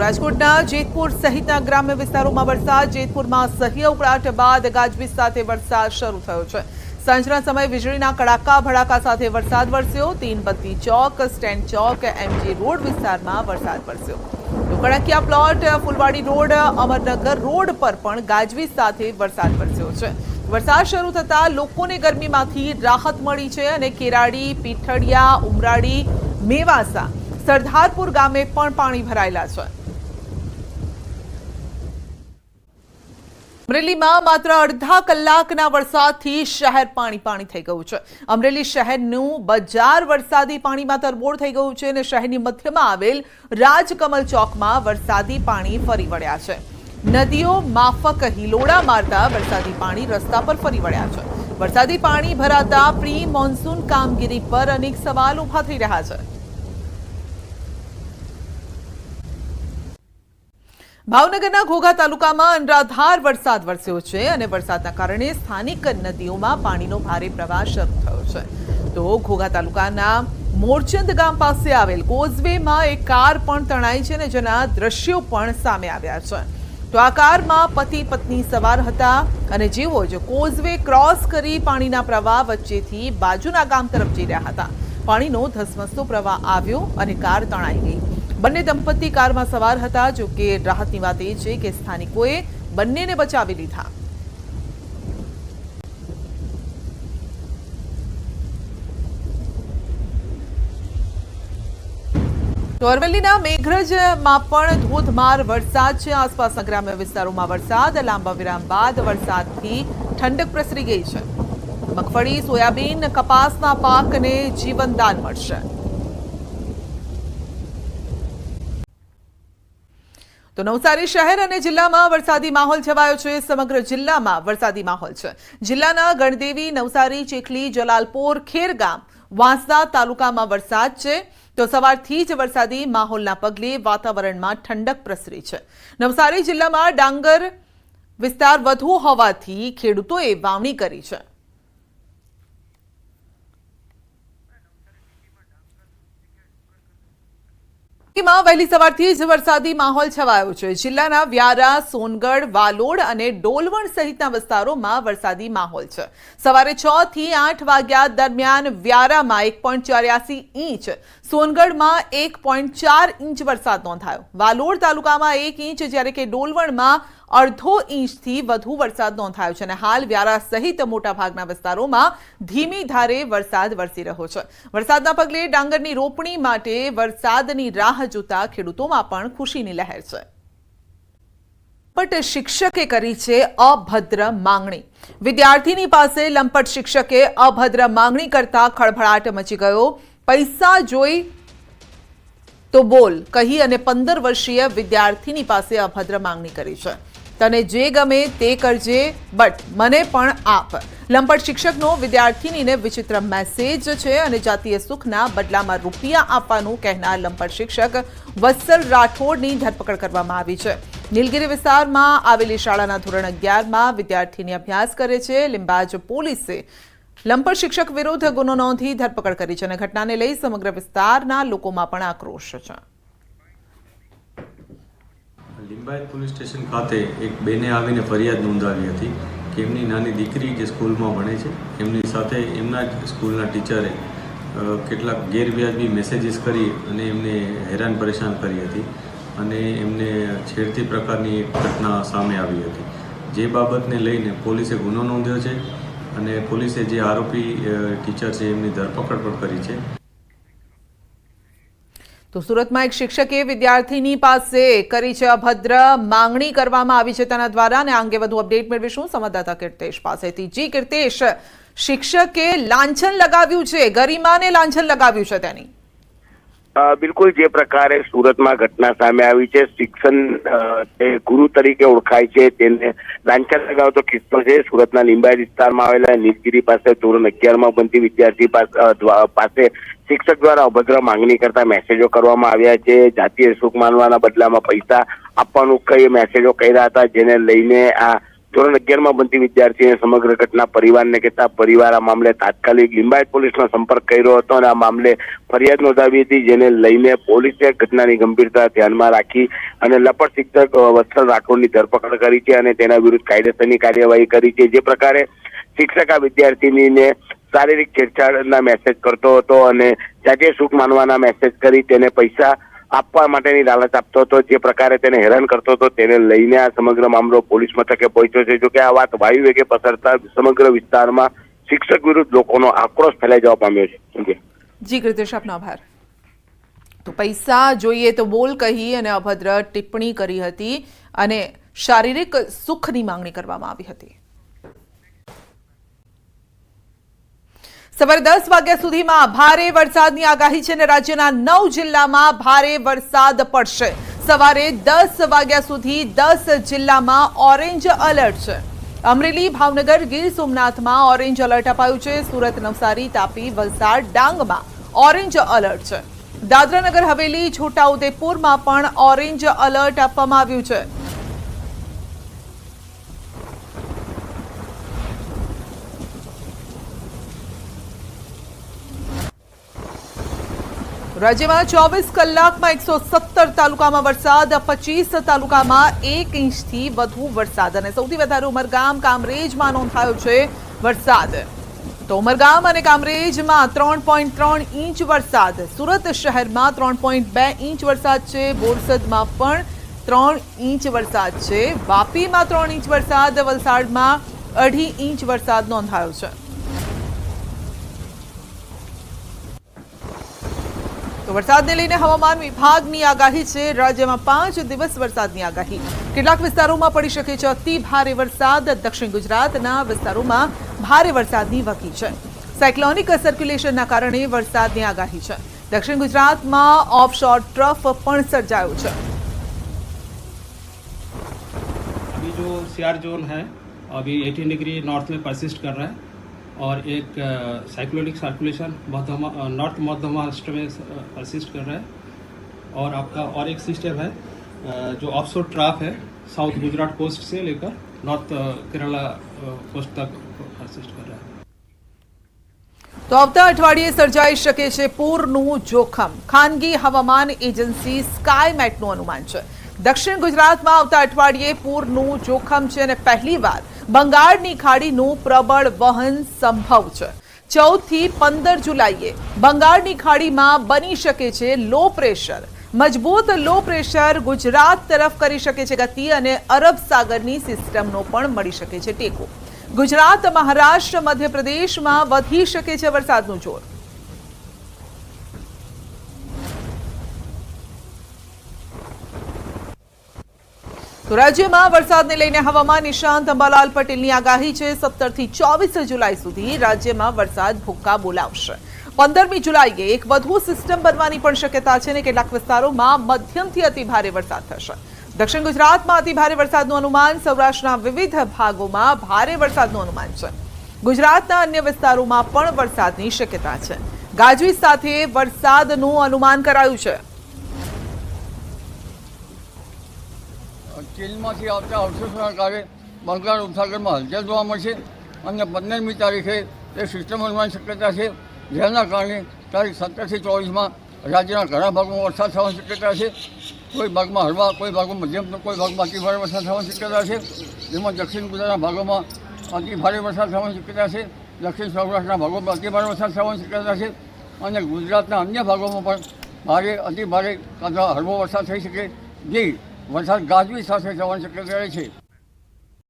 રાજકોટના જેતપુર સહિતના ગ્રામ્ય વિસ્તારોમાં વરસાદ. જેતપુરમાં સહ્ય ઉકળાટ બાદ ગાજવીજ સાથે વરસાદ શરૂ થયો છે. સાંજના સમયે વીજળીના કડાકા ભડાકા સાથે વરસાદ વરસ્યો. તીનબત્તી ચોક, સ્ટેન્ડ ચોક, એમજી રોડ વિસ્તારમાં વરસાદ વરસ્યો. તો plot, Fulwadi road, Amarnagar road પર પણ ગાજવીજ સાથે વરસાદ વરસ્યો છે. વરસાદ શરૂ થતાં લોકોને ગરમીમાંથી રાહત મળી છે અને કેરાડી, પીઠડિયા, ઉમરાડી, મેવાસા, સરદારપુર ગામે પણ પાણી ભરાયેલા છે. અમરેલીમાં માત્ર અડધા કલાકના વરસાદથી શહેર પાણી પાણી થઈ ગયું છે. અમરેલી શહેરનું બજાર વરસાદી પાણીમાં તરબોળ થઈ ગયું છે અને શહેરની મધ્યમાં આવેલ રાજકમલ ચોકમાં વરસાદી પાણી ફરી વળ્યા છે. નદીઓ માફક હિલોડા મારતા વરસાદી પાણી રસ્તા પર ફરી વળ્યા છે. વરસાદી પાણી ભરાતા પ્રી મોન્સૂન કામગીરી પર અનેક સવાલ ઊભા થઈ રહ્યા છે. ભાવનગરના ઘોઘા તાલુકામાં અનરાધાર વરસાદ વરસ્યો છે અને વરસાદના કારણે સ્થાનિક નદીઓમાં પાણીનો ભારે પ્રવાહ શરૂ થયો છે. તો ઘોઘા તાલુકાના મોરચંદ ગામ પાસે આવેલ કોઝવેમાં એક કાર પણ તણાઈ છે અને જેના દ્રશ્યો પણ સામે આવ્યા છે. તો આ કારમાં પતિ પત્ની સવાર હતા અને જેવો જ કોઝવે ક્રોસ કરી પાણીના પ્રવાહ વચ્ચેથી બાજુના ગામ તરફ જઈ રહ્યા હતા. પાણીનો ધસમસતો પ્રવાહ આવ્યો અને કાર તણાઈ ગઈ. બંને દંપતી કારમાં સવાર હતા, જો કે રાહતની વાત એ છે કે સ્થાનિકોએ બંનેને બચાવી લીધા. તો અરવલ્લીના મેઘરજમાં પણ ધોધમાર વરસાદ છે. આસપાસના ગ્રામ્ય વિસ્તારોમાં વરસાદ લાંબા વિરામ બાદ વરસાદથી ઠંડક પ્રસરી ગઈ છે. મગફળી, સોયાબીન, કપાસના પાકને જીવનદાન મળશે. તો નવસારી શહેર અને જિલ્લામાં વરસાદી માહોલ છવાયો છે. સમગ્ર જિલ્લામાં વરસાદી માહોલ છે. જિલ્લાના ગણદેવી, નવસારી, ચીખલી, જલાલપોર, ખેરગામ, વાંસદા તાલુકામાં વરસાદ છે. તો સવારથી જ વરસાદી માહોલના પગલે વાતાવરણમાં ઠંડક પ્રસરી છે. નવસારી જિલ્લામાં ડાંગર વિસ્તાર વધુ હોવાથી ખેડૂતોએ વાવણી કરી છે. માં વહેલી સવારથી જ વરસાદી માહોલ છવાયો છે. જિલ્લાના વ્યારા, સોનગઢ, વાલોડ અને ડોલવણ સહિતના વિસ્તારોમાં વરસાદી માહોલ છે. સવારે છ થી આઠ વાગ્યા દરમિયાન વ્યારામાં એક પોઈન્ટ ચોર્યાસી ઇંચ, સોનગઢમાં એક પોઈન્ટ ચાર ઇંચ વરસાદ નોંધાયો. વાલોડ તાલુકામાં એક ઇંચ, જ્યારે કે ડોલવણમાં અડધો ઇંચથી વધુ વરસાદ નોંધાયો છે અને હાલ વ્યારા સહિત મોટાભાગના વિસ્તારોમાં ધીમી ધારે વરસાદ વરસી રહ્યો છે. વરસાદના પગલે ડાંગરની રોપણી માટે વરસાદની રાહ જોતા ખેડૂતોમાં પણ ખુશીની લહેર છે. લંપટ શિક્ષકે કરી છે અભદ્ર માંગણી. વિદ્યાર્થીની પાસે લંપટ શિક્ષકે અભદ્ર માંગણી કરતા ખળભળાટ મચી ગયો. પૈસા જોઈ તો બોલ, કહી અને પંદર વર્ષીય વિદ્યાર્થીની પાસે અભદ્ર માંગણી કરી છે. તને જે ગમે તે કરજે બટ મને પણ આપ. લંપટ શિક્ષકનો વિદ્યાર્થીનીને વિચિત્ર મેસેજ છે અને જાતીય સુખના બદલામાં રૂપિયા આપવાનું કહેનાર લંપટ શિક્ષક વત્સલ રાઠોડની ધરપકડ કરવામાં આવી છે. નીલગિરી વિસ્તારમાં આવેલી શાળાના ધોરણ અગિયારમાં વિદ્યાર્થીની અભ્યાસ કરે છે. લિંબાજ પોલીસે લંપટ શિક્ષક વિરુદ્ધ ગુનો નોંધી ધરપકડ કરી છે અને ઘટનાને લઈ સમગ્ર વિસ્તારના લોકોમાં પણ આક્રોશ છે. લિંબાયત પોલીસ સ્ટેશન ખાતે એક બેને આવીને ફરિયાદ નોંધાવી હતી કે એમની નાની દીકરી જે સ્કૂલમાં ભણે છે, એમની સાથે એમના જ સ્કૂલના ટીચરે કેટલાક ગેરવ્યાજબી મેસેજીસ કરી અને એમને હેરાન પરેશાન કરી હતી અને એમને છેડતી પ્રકારની એક ઘટના સામે આવી હતી. જે બાબતને લઈને પોલીસે ગુનો નોંધ્યો છે અને પોલીસે જે આરોપી ટીચર છે એમની ધરપકડ પણ કરી છે. તો સુરતમાં એક શિક્ષકે વિદ્યાર્થીની પાસે કરી છે અભદ્ર માંગણી કરવામાં આવી છે તેના દ્વારા અને અંગે વધુ અપડેટ મેળવીશું સંવાદદાતા કીર્તેશ પાસેથી. જી કીર્તેશ, શિક્ષકે લાંછન લગાવ્યું છે, ગરિમાને લાંછન લગાવ્યું છે તેની. બિલકુલ જે પ્રકારે સુરતમાં ઘટના સામે આવી છે, શિક્ષણ ગુરુ તરીકે ઓળખાય છે, તેને લાંછન લગાવતો કિસ્સો છે. સુરતના લીંબાયત વિસ્તારમાં આવેલા નીલગીરી પાસે ધોરણ અગિયારમાં બનતી વિદ્યાર્થી પાસે શિક્ષક દ્વારા અભદ્ર માંગણી કરતા મેસેજો કરવામાં આવ્યા છે. જાતીય સુખ માનવાના બદલામાં પૈસા આપવાનું કઈ મેસેજો કર્યા હતા, જેને લઈને આ ધોરણ અગિયારમાં બનતી વિદ્યાર્થીને સમગ્ર ઘટના પરિવારને કહેતા પરિવાર આ મામલે તાત્કાલિક લિંબાયત પોલીસનો સંપર્ક કર્યો હતો અને આ મામલે ફરિયાદ નોંધાવી હતી, જેને લઈને પોલીસે ઘટનાની ગંભીરતા ધ્યાનમાં રાખી અને લપટ શિક્ષક વત્સલ રાઠોડની ધરપકડ કરી છે અને તેના વિરુદ્ધ કાયદેસરની કાર્યવાહી કરી છે. જે પ્રકારે શિક્ષક આ વિદ્યાર્થીનીને શારીરિક છેડછાડના મેસેજ કરતો હતો અને જાતે સુખ માનવાના મેસેજ કરી તેને પૈસા આપવા માટેની લાલચ આપતો હતો. જે પ્રકારે તેને હેરાન કરતો હતો. તેને લઈને આ સમગ્ર મામલો પોલીસ મથકે પહોંચ્યો છે. જોકે આ વાત વાયુ વેગે પસરતા સમગ્ર વિસ્તારમાં શિક્ષક વિરુદ્ધ લોકોનો આક્રોશ ફેલાઈ જવા પામ્યો છે. જી, કૃતેશ, આપનો આભાર. તો પૈસા જોઈએ તો બોલ કહી અને અભદ્ર ટિપ્પણી કરી હતી અને શારીરિક સુખની માંગણી કરવામાં આવી હતી. સવારે દસ વાગ્યા સુધીમાં ભારે વરસાદની આગાહી છે અને રાજ્યના નવ જિલ્લામાં ભારે વરસાદ પડશે. સવારે દસ વાગ્યા સુધી દસ જિલ્લામાં ઓરેન્જ એલર્ટ છે. અમરેલી, ભાવનગર, ગીર સોમનાથમાં ઓરેન્જ એલર્ટ અપાયું છે. સુરત, નવસારી, તાપી, વલસાડ, ડાંગમાં ઓરેન્જ એલર્ટ છે. દાદરાનગર હવેલી, છોટાઉદેપુરમાં પણ ઓરેન્જ એલર્ટ આપવામાં આવ્યું છે. રાજ્યમાં ચોવીસ કલાકમાં એકસો સત્તર તાલુકામાં વરસાદ, પચીસ તાલુકામાં એક ઇંચથી વધુ વરસાદ અને સૌથી વધારે ઉમરગામ કામરેજમાં નોંધાયો છે વરસાદ. તો ઉમરગામ અને કામરેજમાં ત્રણ પોઈન્ટ ત્રણ ઇંચ વરસાદ, સુરત શહેરમાં ત્રણ પોઈન્ટ બે ઇંચ વરસાદ છે, બોરસદમાં પણ ત્રણ ઇંચ વરસાદ છે, વાપીમાં ત્રણ ઇંચ વરસાદ, વલસાડમાં અઢી ઇંચ વરસાદ નોંધાયો છે. તો વરસાદને લઈને હવામાન વિભાગની આગાહી છે રાજ્યમાં પાંચ દિવસ વરસાદની આગાહી કેટલાક વિસ્તારોમાં પડી શકે છે અતિ ભારે વરસાદ દક્ષિણ ગુજરાતના વિસ્તારોમાં ભારે વરસાદની વકી છે સાયક્લોનિક સર્ક્યુલેશનના કારણે વરસાદની આગાહી છે દક્ષિણ ગુજરાતમાં ઓફશોર ટ્રફ પણ સર્જાયો છે अभी जो सीआर जोन है अभी 18 डिग्री नॉर्थ में परसिस्ट कर रहा है और एक साइक्लोनिक सर्कुलेशन मध्य नॉर्थ मध्य महाराष्ट्र में परसिस्ट कर रहा है और आपका और एक सिस्टम है अ, जो ऑफशोर ट्राफ है साउथ गुजरात कोस्ट से लेकर नॉर्थ केरला कोस्ट तक परसिस्ट कर रहा है તો આવતા અઠવાડિયે સર્જાઈ શકે છે પૂરનું જોખમ ખાનગી હવામાન એજન્સી સ્કાયમેટનું અનુમાન છે દક્ષિણ ગુજરાતમાં આવતા અઠવાડિયે પૂરનું જોખમ છે અને પહેલીવાર બંગાળની ખાડીનું પ્રબળ વહન સંભવ છે. ચૌદથી પંદર જુલાઈએ બંગાળની ખાડીમાં બની શકે છે લો પ્રેશર. મજબૂત લો પ્રેશર ગુજરાત તરફ કરી શકે છે ગતિ અને અરબ સાગરની સિસ્ટમનો પણ મળી શકે છે ટેકો. ગુજરાત, મહારાષ્ટ્ર, મધ્યપ્રદેશમાં વધી શકે છે વરસાદનું જોર. તો રાજ્યમાં વરસાદને લઈને હવામાન નિશાંત અંબાલાલ પટેલની આગાહી છે. સત્તરથી ચોવીસ જુલાઈ સુધી રાજ્યમાં વરસાદ ભૂક્કા બોલાવશે. પંદરમી જુલાઈએ એક વધુ સિસ્ટમ બનવાની પણ શક્યતા છે અને કેટલાક વિસ્તારોમાં મધ્યમથી અતિ ભારે વરસાદ થશે. દક્ષિણ ગુજરાતમાં અતિભારે વરસાદનું અનુમાન, સૌરાષ્ટ્રના વિવિધ ભાગોમાં ભારે વરસાદનું અનુમાન છે. ગુજરાતના અન્ય વિસ્તારોમાં પણ વરસાદની શક્યતા છે. ગાજવીજ સાથે વરસાદનું અનુમાન કરાયું છે. ચીનમાંથી આવતા અવશેષોના કારણે બંગાળ ઉપસાગરમાં હલચલ જોવા મળશે અને પંદરમી તારીખે તે સિસ્ટમ બનવાની શક્યતા છે, જેના કારણે તારીખ સત્તરથી ચોવીસમાં રાજ્યના ઘણા ભાગોમાં વરસાદ થવાની શક્યતા છે. કોઈ ભાગમાં હળવા, કોઈ ભાગમાં મધ્યમ, કોઈ ભાગમાં અતિ ભારે વરસાદ થવાની શક્યતા છે. જેમાં દક્ષિણ ગુજરાતના ભાગોમાં અતિ ભારે વરસાદ થવાની શક્યતા છે. દક્ષિણ સૌરાષ્ટ્રના ભાગોમાં અતિ ભારે વરસાદ થવાની શક્યતા છે અને ગુજરાતના અન્ય ભાગોમાં પણ ભારે, અતિ ભારે અથવા હળવો વરસાદ થઈ શકે. જે વરસાદ ગાજવી સાથે જવાની શક્યતા રહે છે.